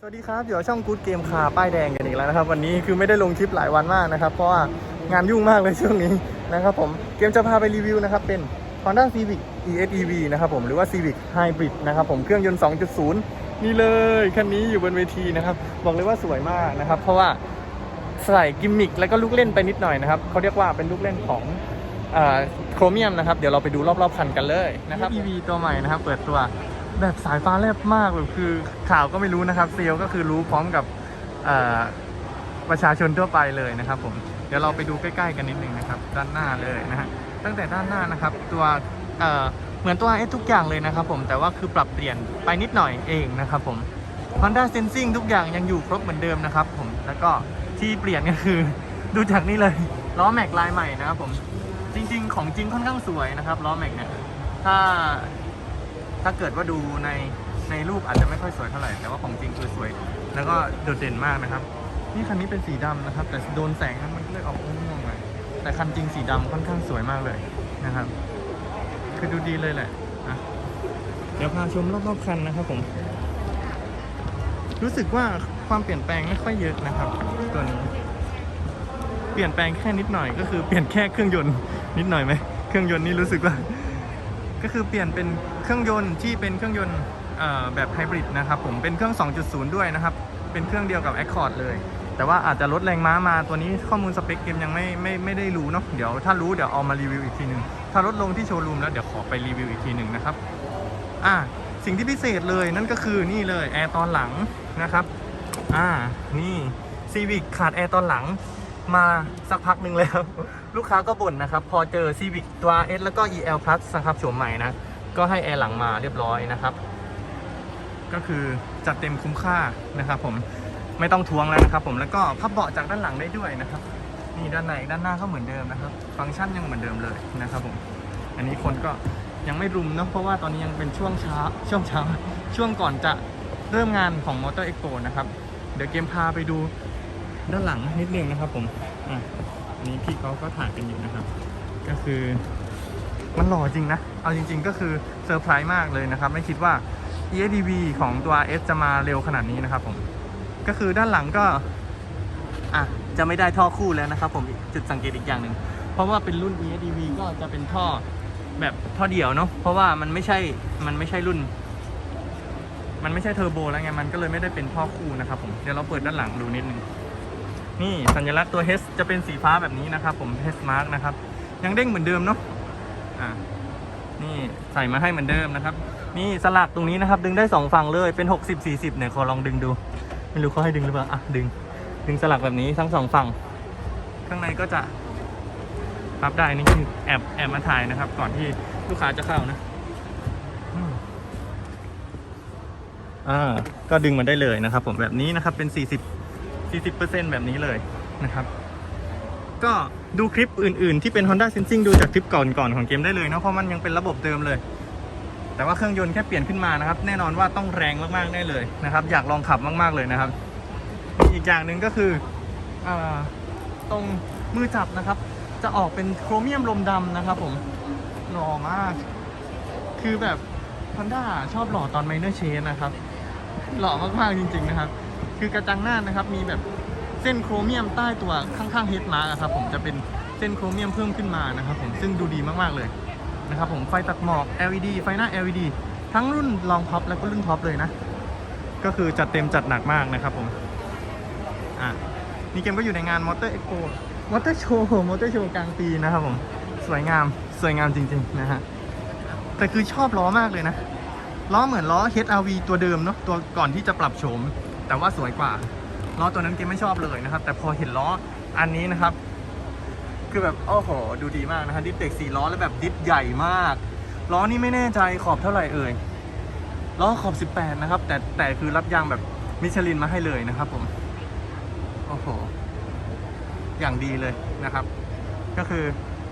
สวัสดีครับเดี๋ยวช่องกู๊ดเกมคาป้ายแดงกันอีกแล้วนะครับวันนี้คือไม่ได้ลงคลิปหลายวันมากนะครับ เพราะว่างานยุ่งมากเลยช่วงนี้นะครับผมเกมจะพาไปรีวิวนะครับเป็น Honda Civic ESEV นะครับผมหรือว่า Civic Hybrid นะครับผมเครื่องยนต์ 2.0 นี่เลยคันนี้อยู่บนเวทีนะครับบอกเลยว่าสวยมากนะครับ เพราะว่าใส่กิมมิคแล้วก็ลูกเล่นไปนิดหน่อยนะครับเขาเรียกว่าเป็นลูกเล่นของโครเมียมนะครับเดี๋ยวเราไปดูรอบๆคันกันเลยนะครับ EV ตัวใหม่นะครับเปิดตัว แบบสายฟ้าแลบมากแบบคือข่าวก็ไม่รู้นะครับเซลก็คือรู้พร้อมกับประชาชนทั่วไปเลยนะครับ ผมเดี๋ยวเราไปดูใกล้ๆกันนิดนึงนะครับ ด้านหน้าเลยนะฮะตั้งแต่ด้านหน้านะครับ ตัวเอ่อเหมือนตัวเอทุกอย่างเลยนะครับ ผมแต่ว่าคือปรับเปลี่ยนไปนิดหน่อยเองนะครับ ผม Honda Sensing ทุกอย่างยังอยู่ครบเหมือนเดิมนะครับ ผมแล้วก็ที่เปลี่ยนก็คือดูจากนี่เลยล้อแม็กลายใหม่นะครับผมจริง ๆ ของจริงค่อนข้างสวยนะครับล้อแม็กเนี่ยถ้า ถ้าเกิดว่าดูในในรูปอาจจะไม่ค่อยสวยเท่าไหร่ แต่ว่าของจริงคือสวย แล้วก็โดดเด่นมากนะครับ นี่คันนี้เป็นสีดำนะครับ แต่โดนแสงนั้นมันก็เลยออกม่วงๆหน่อยแต่คันจริงสีดำค่อนข้างสวยมากเลยนะครับ คือดูดีเลยแหละนะเดี๋ยวพาชมรอบๆคันนะครับผม รู้สึกว่าความเปลี่ยนแปลงไม่ค่อยเยอะนะครับ ตัวนี้ เปลี่ยนแปลงแค่นิดหน่อยก็คือเปลี่ยนแค่เครื่องยนต์นิดหน่อยไหม เครื่องยนต์นี่รู้สึกว่า ก็คือเปลี่ยนเป็นเครื่องยนต์ที่เป็นเครื่องยนต์แบบไฮบริดนะครับผมเป็นเครื่อง 2.0 ด้วยนะครับ เป็นเครื่องเดียวกับ Accord เลย แต่ว่าอาจจะลดแรงม้ามาตัวนี้ข้อมูลสเปคเกมยังไม่ไม่ไม่ได้รู้เนาะเดี๋ยวถ้ารู้เดี๋ยวเอามารีวิวอีกทีหนึ่งถ้าลดลงที่โชว์รูมแล้วเดี๋ยวขอไปรีวิวอีกทีหนึ่งนะครับอ่าสิ่งที่พิเศษเลยนั่นก็คือนี่เลยแอร์ตอนหลังนะครับอ่านี่ซีวิ c ขาดแอร์ตอนหลัง มาสักพักหนึ่งแล้ว ลูกค้าก็บ่นนะครับ พอเจอ Civic ตัว S แล้วก็ EL Plus นะครับโฉมใหม่นะ ก็ให้แอร์หลังมาเรียบร้อยนะครับ ก็คือจัดเต็มคุ้มค่านะครับผมไม่ต้องทวงแล้วนะครับ ผมแล้วก็พับเบาะจากด้านหลังได้ด้วยนะครับ นี่ด้านในด้านหน้าก็เหมือนเดิมนะครับ ฟังก์ชันยังเหมือนเดิมเลยนะครับผมอันนี้คนก็ยังไม่รุมเนอะเพราะว่าตอนนี้ยังเป็นช่วงเช้าช่วงเช้าช่วงก่อนจะเริ่มงานของ Motor Expo นะครับ เดี๋ยวเกมพาไปดู ด้านหลังนิดนึงนะครับผมอะนี้พี่เขาก็ถ่ายกันอยู่นะครับ ก็คือมันหล่อจริงนะ เอาจริง ๆ ก็คือเซอร์ไพรส์มากเลยนะครับ ไม่คิดว่า EADV ของตัว S จะมาเร็วขนาดนี้นะครับผม ก็คือด้านหลังก็อะจะไม่ได้ท่อคู่แล้วนะครับผมจุดสังเกตอีกอย่างหนึ่ง เพราะว่าเป็นรุ่น EADV ก็จะเป็นท่อแบบท่อเดี่ยวเนาะ เพราะว่ามันไม่ใช่ มันไม่ใช่รุ่น มันไม่ใช่เทอร์โบแล้วไง มันก็เลยไม่ได้เป็นท่อคู่นะครับผม เดี๋ยวเราเปิดด้านหลังดูนิดนึง นี่สัญลักษณ์ตัว H จะเป็นสีฟ้าแบบนี้นะครับ ผม H mark นะครับ ยังเด้งเหมือนเดิมเนาะอ่านี่ใส่มาให้เหมือนเดิมนะครับ นี่สลักตรงนี้นะครับ ดึงได้สองฝั่งเลยเป็น 60 40เนี่ยขอลองดึงดู ไม่รู้เขาให้ดึงหรือเปล่าอะดึง ดึงสลักแบบนี้ทั้งสองฝั่ง ข้างในก็จะพับได้นี่คือแอบแอบมาถ่ายนะครับ ก่อนที่ลูกค้าจะเข้านะอ่าก็ดึงมันได้เลยนะครับ ผมแบบนี้นะครับเป็น 40 40%แบบนี้เลยนะครับ ก็ดูคลิปอื่นๆ ที่เป็น Honda Sensing ดูจากคลิปก่อนๆของเกมได้เลยเนาะเพราะมันยังเป็นระบบเดิมเลย แต่ว่าเครื่องยนต์แค่เปลี่ยนขึ้นมานะครับ แน่นอนว่าต้องแรงมากๆแน่เลยนะครับ อยากลองขับมากๆเลยนะครับ อีกอย่างหนึ่งก็คืออตรงมือจับนะครับ จะออกเป็นโครเมียมลมดำนะครับ ผมหล่อมาก คือแบบ Honda ชอบหล่อตอนไมเนอร์เชนนะครับ หล่อมากๆจริง ๆนะครับ คือกระจังหน้านะครับมีแบบเส้นโครเมียมใต้ตัวข้างๆเฮดมาร์ครับผมจะเป็นเส้นโครเมียมเพิ่มขึ้นมานะครับผมซึ่งดูดีมากๆเลยนะครับผมไฟตัดหมอก LED ไฟหน้า LED ทั้งรุ่นลองท็อปและก็รุ่นท็อปเลยนะ ก็คือจัดเต็มจัดหนักมากนะครับผมอะนี่เกมก็อยู่ในงาน Motor Expo Motor Show Motor Show กลางปีนะครับผมสวยงามสวยงามจริงๆนะฮะแต่คือชอบล้อมากเลยนะ ล้อเหมือนล้อ HRV ตัวเดิมเนาะตัวก่อนที่จะปรับโฉม แต่ว่าสวยกว่าล้อตัวนั้นเกมไม่ชอบเลยนะครับ แต่พอเห็นล้ออันนี้นะครับ คือแบบโอ้โหดูดีมากนะครับดิฟเด็กสี่ล้อแล้วแบบดิฟใหญ่มากล้อนี่ไม่แน่ใจขอบเท่าไหร่เอ่ยล้อขอบ 18 นะครับ แต่แต่คือรับยางแบบมิชลินมาให้เลยนะครับผมโอ้โหอย่างดีเลยนะครับ ก็คือ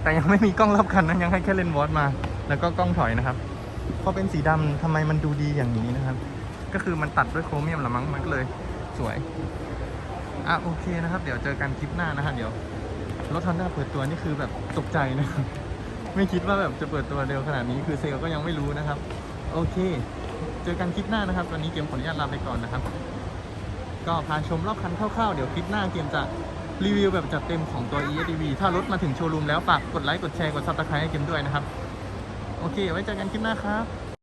แต่ยังไม่มีกล้องรอบคันนะยังให้แค่เลนส์วอตมา แล้วก็กล้องถอยนะครับพอเป็นสีดำทำไมมันดูดีอย่างนี้นะครับ ก็คือมันตัดด้วยโครเมียมละมั้งมันก็เลยสวย อะโอเคนะครับ เดี๋ยวเจอกันคลิปหน้านะฮะเดี๋ยวรถฮอนด้าเปิดตัวนี่คือแบบตกใจนะครับไม่คิดว่าแบบจะเปิดตัวเร็วขนาดนี้คือเซลก็ยังไม่รู้นะครับ โอเค เจอกันคลิปหน้านะครับวันนี้เกมขออนุญาตลาไปก่อนนะครับ ก็พาชมรอบคันคร่าวๆเดี๋ยวคลิปหน้าเกมจะรีวิวแบบจัดเต็มของตัว ESDV ถ้ารถมาถึงโชว์รูมแล้วฝากกดไลค์กดแชร์กดซับสไครต์ให้เกมด้วยนะครับ โอเค ไว้เจอกันคลิปหน้าครับ